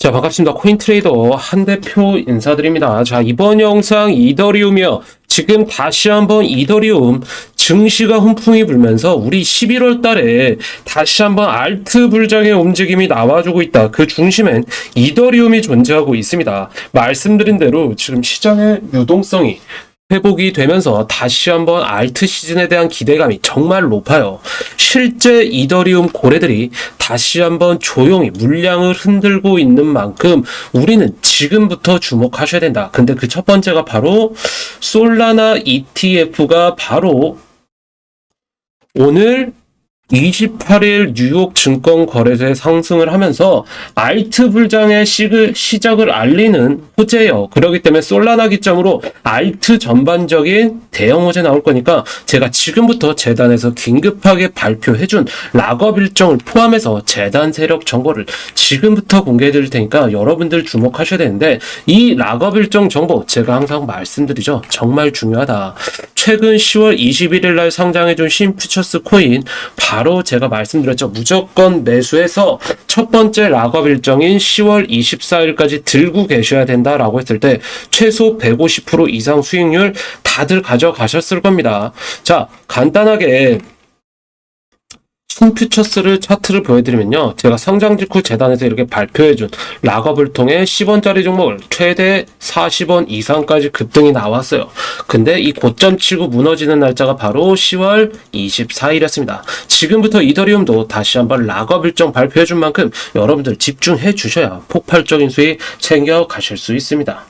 자, 반갑습니다. 코인트레이더 한 대표 인사드립니다. 자, 이번 영상 이더리움이요. 지금 다시 한번 이더리움 증시가 훈풍이 불면서 우리 11월 달에 다시 한번 알트 불장의 움직임이 나와주고 있다. 그 중심엔 이더리움이 존재하고 있습니다. 말씀드린 대로 지금 시장의 유동성이 회복이 되면서 다시 한번 알트 시즌에 대한 기대감이 정말 높아요. 실제 이더리움 고래들이 다시 한번 조용히 물량을 흔들고 있는 만큼 우리는 지금부터 주목하셔야 된다. 근데 그 첫 번째가 바로 솔라나 ETF가 바로 오늘 28일 뉴욕 증권 거래소에 상승을 하면서 알트 불장의 시작을 알리는 호재예요. 그렇기 때문에 솔라나 기점으로 알트 전반적인 대형 호재 나올 거니까 제가 지금부터 재단에서 긴급하게 발표해준 락업 일정을 포함해서 재단 세력 정보를 지금부터 공개해 드릴 테니까 여러분들 주목하셔야 되는데 이 락업 일정 정보 제가 항상 말씀드리죠. 정말 중요하다. 최근 10월 21일 날 상장해준 신퓨처스 코인 바로 제가 말씀드렸죠. 무조건 매수해서 첫 번째 락업 일정인 10월 24일까지 들고 계셔야 된다라고 했을 때 최소 150% 이상 수익률 다들 가져가셨을 겁니다. 자, 간단하게 신퓨처스를 차트를 보여드리면요. 제가 상장 직후 재단에서 이렇게 발표해준 락업을 통해 10원짜리 종목을 최대 40원 이상까지 급등이 나왔어요. 근데 이 고점 치고 무너지는 날짜가 바로 10월 24일이었습니다. 지금부터 이더리움도 다시 한번 락업 일정 발표해준 만큼 여러분들 집중해 주셔야 폭발적인 수익 챙겨 가실 수 있습니다.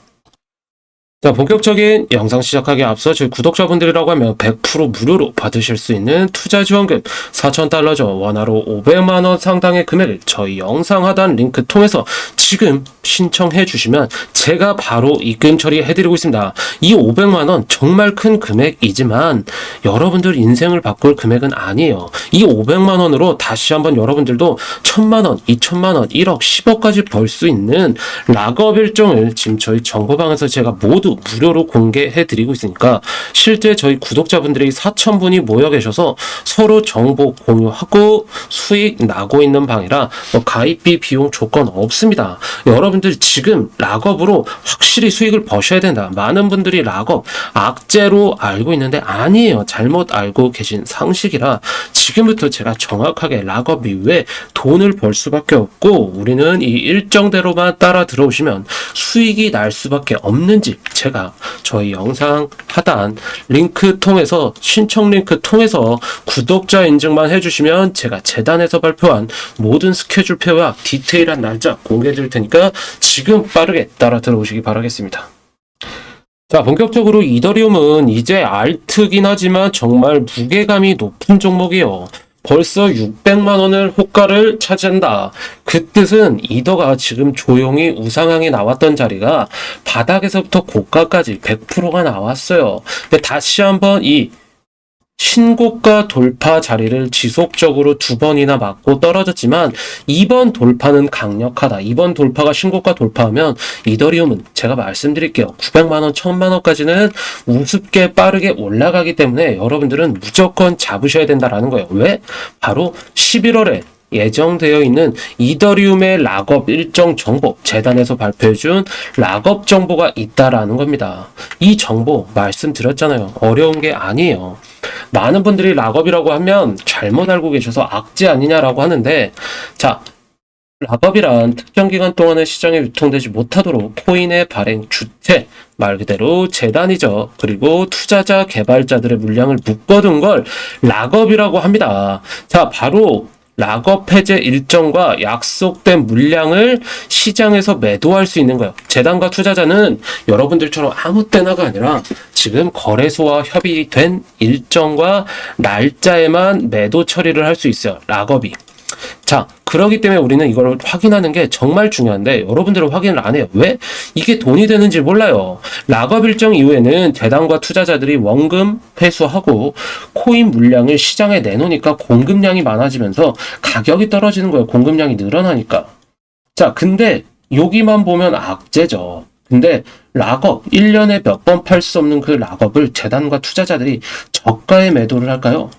자, 본격적인 영상 시작하기 앞서 저희 구독자분들이라고 하면 100% 무료로 받으실 수 있는 투자 지원금 4,000달러죠. 원화로 500만원 상당의 금액을 저희 영상 하단 링크 통해서 지금 신청해 주시면 제가 바로 입금 처리해 드리고 있습니다. 이 500만원 정말 큰 금액이지만 여러분들 인생을 바꿀 금액은 아니에요. 이 500만원으로 다시 한번 여러분들도 1000만원, 2000만원, 1억, 10억까지 벌 수 있는 락업 일정을 지금 저희 정보방에서 제가 모두 무료로 공개해 드리고 있으니까 실제 저희 구독자분들이 4,000분이 모여 계셔서 서로 정보 공유하고 수익 나고 있는 방이라 뭐 가입비 비용 조건 없습니다. 여러분들 지금 락업으로 확실히 수익을 버셔야 된다. 많은 분들이 락업 악재로 알고 있는데 아니에요. 잘못 알고 계신 상식이라 지금부터 제가 정확하게 락업 이후에 돈을 벌 수밖에 없고 우리는 이 일정대로만 따라 들어오시면 수익이 날 수밖에 없는 집 제가 저희 영상 하단 링크 통해서 신청 링크 통해서 구독자 인증만 해주시면 제가 재단에서 발표한 모든 스케줄표와 디테일한 날짜 공개해 드릴 테니까 지금 빠르게 따라 들어오시기 바라겠습니다. 자, 본격적으로 이더리움은 이제 알트긴 하지만 정말 무게감이 높은 종목이에요. 벌써 600만 원을 호가를 차지한다. 그 뜻은 이더가 지금 조용히 우상향이 나왔던 자리가 바닥에서부터 고가까지 100%가 나왔어요. 근데 다시 한번 이 신고가 돌파 자리를 지속적으로 두 번이나 맞고 떨어졌지만 이번 돌파는 강력하다. 이번 돌파가 신고가 돌파하면 이더리움은 제가 말씀드릴게요. 900만 원, 1000만 원까지는 우습게 빠르게 올라가기 때문에 여러분들은 무조건 잡으셔야 된다라는 거예요. 왜? 바로 11월에 예정되어 있는 이더리움의 락업 일정 정보 재단에서 발표해준 락업 정보가 있다라는 겁니다. 이 정보 말씀드렸잖아요. 어려운 게 아니에요. 많은 분들이 락업이라고 하면 잘못 알고 계셔서 악재 아니냐라고 하는데 자 락업이란 특정 기간 동안에 시장에 유통되지 못하도록 코인의 발행 주체 말 그대로 재단이죠. 그리고 투자자 개발자들의 물량을 묶어둔 걸 락업이라고 합니다. 자 바로 락업 해제 일정과 약속된 물량을 시장에서 매도할 수 있는 거예요. 재단과 투자자는 여러분들처럼 아무 때나가 아니라 지금 거래소와 협의된 일정과 날짜에만 매도 처리를 할 수 있어요. 락업이. 자, 그러기 때문에 우리는 이걸 확인하는 게 정말 중요한데 여러분들은 확인을 안 해요. 왜? 이게 돈이 되는지 몰라요. 락업 일정 이후에는 재단과 투자자들이 원금 회수하고 코인 물량을 시장에 내놓으니까 공급량이 많아지면서 가격이 떨어지는 거예요. 공급량이 늘어나니까. 자, 근데 여기만 보면 악재죠. 근데 락업 1년에 몇 번 팔 수 없는 그 락업을 재단과 투자자들이 저가에 매도를 할까요?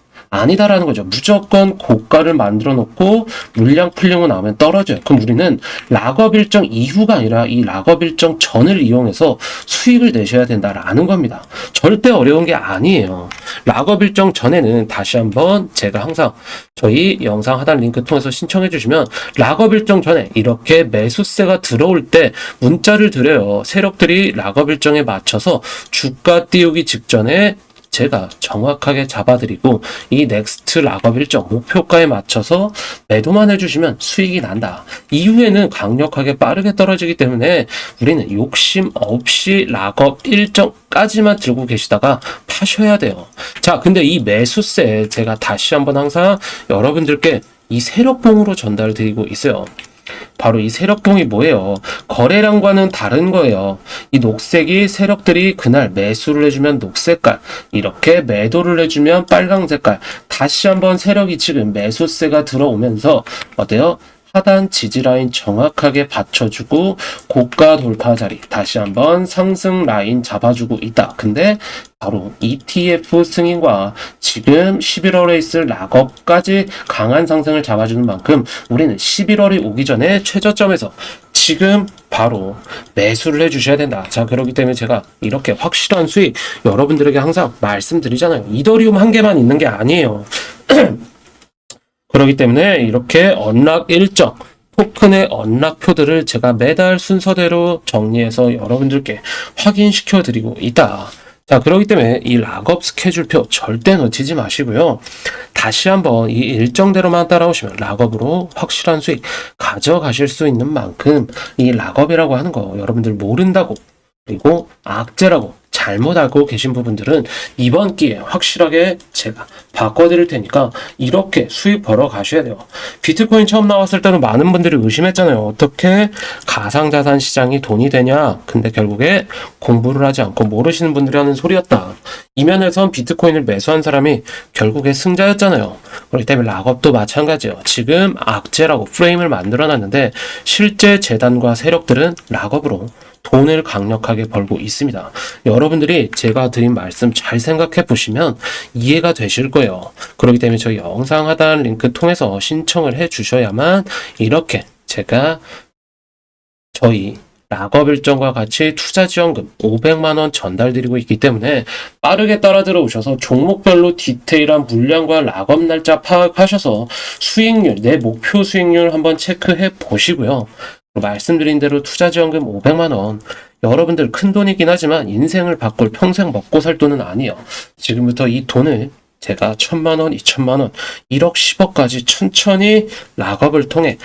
아니다라는 거죠. 무조건 고가를 만들어 놓고 물량 풀리고 나면 떨어져요. 그럼 우리는 락업 일정 이후가 아니라 이 락업 일정 전을 이용해서 수익을 내셔야 된다라는 겁니다. 절대 어려운 게 아니에요. 락업 일정 전에는 다시 한번 제가 항상 저희 영상 하단 링크 통해서 신청해 주시면 락업 일정 전에 이렇게 매수세가 들어올 때 문자를 드려요. 세력들이 락업 일정에 맞춰서 주가 띄우기 직전에 제가 정확하게 잡아드리고 이 넥스트 락업 일정 목표가에 맞춰서 매도만 해주시면 수익이 난다. 이후에는 강력하게 빠르게 떨어지기 때문에 우리는 욕심 없이 락업 일정까지만 들고 계시다가 파셔야 돼요. 자, 근데 이 매수세 제가 다시 한번 항상 여러분들께 이 세력봉으로 전달드리고 있어요. 바로 이 세력봉이 뭐예요? 거래량과는 다른 거예요. 이 녹색이 세력들이 그날 매수를 해주면 녹색깔, 이렇게 매도를 해주면 빨강 색깔. 다시 한번 세력이 지금 매수세가 들어오면서 어때요? 하단 지지 라인 정확하게 받쳐주고 고가 돌파 자리 다시 한번 상승 라인 잡아주고 있다. 근데 바로 ETF 승인과 지금 11월에 있을 락업까지 강한 상승을 잡아주는 만큼 우리는 11월이 오기 전에 최저점에서 지금 바로 매수를 해주셔야 된다. 자, 그렇기 때문에 제가 이렇게 확실한 수익 여러분들에게 항상 말씀드리잖아요. 이더리움 한 개만 있는 게 아니에요. 그렇기 때문에 이렇게 언락 일정, 토큰의 언락표들을 제가 매달 순서대로 정리해서 여러분들께 확인시켜 드리고 있다. 자, 그렇기 때문에 이 락업 스케줄표 절대 놓치지 마시고요. 다시 한번 이 일정대로만 따라오시면 락업으로 확실한 수익 가져가실 수 있는 만큼 이 락업이라고 하는 거 여러분들 모른다고 그리고 악재라고 잘못 알고 계신 부분들은 이번 기회에 확실하게 제가 바꿔드릴 테니까 이렇게 수익 벌어 가셔야 돼요. 비트코인 처음 나왔을 때는 많은 분들이 의심했잖아요. 어떻게 가상자산 시장이 돈이 되냐? 근데 결국에 공부를 하지 않고 모르시는 분들이 하는 소리였다. 이면에선 비트코인을 매수한 사람이 결국에 승자였잖아요. 그렇기 때문에 락업도 마찬가지예요. 지금 악재라고 프레임을 만들어 놨는데 실제 재단과 세력들은 락업으로 돈을 강력하게 벌고 있습니다. 여러분들이 제가 드린 말씀 잘 생각해 보시면 이해가 되실 거예요. 그렇기 때문에 저희 영상 하단 링크 통해서 신청을 해 주셔야만 이렇게 제가 저희 락업 일정과 같이 투자 지원금 500만 원 전달드리고 있기 때문에 빠르게 따라 들어오셔서 종목별로 디테일한 물량과 락업 날짜 파악하셔서 수익률, 내 목표 수익률 한번 체크해 보시고요. 말씀드린 대로 투자 지원금 500만 원. 여러분들 큰 돈이긴 하지만 인생을 바꿀 평생 먹고 살 돈은 아니에요. 지금부터 이 돈을 제가 천만 원, 이천만 원, 1억, 10억까지 천천히 락업을 통해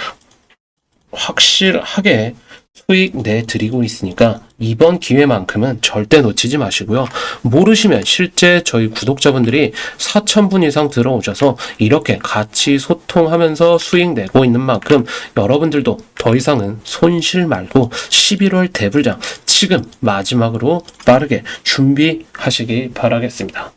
확실하게 수익 내드리고 있으니까 이번 기회만큼은 절대 놓치지 마시고요. 모르시면 실제 저희 구독자분들이 4,000분 이상 들어오셔서 이렇게 같이 소통하면서 수익 내고 있는 만큼 여러분들도 더 이상은 손실 말고 11월 대불장 지금 마지막으로 빠르게 준비하시기 바라겠습니다.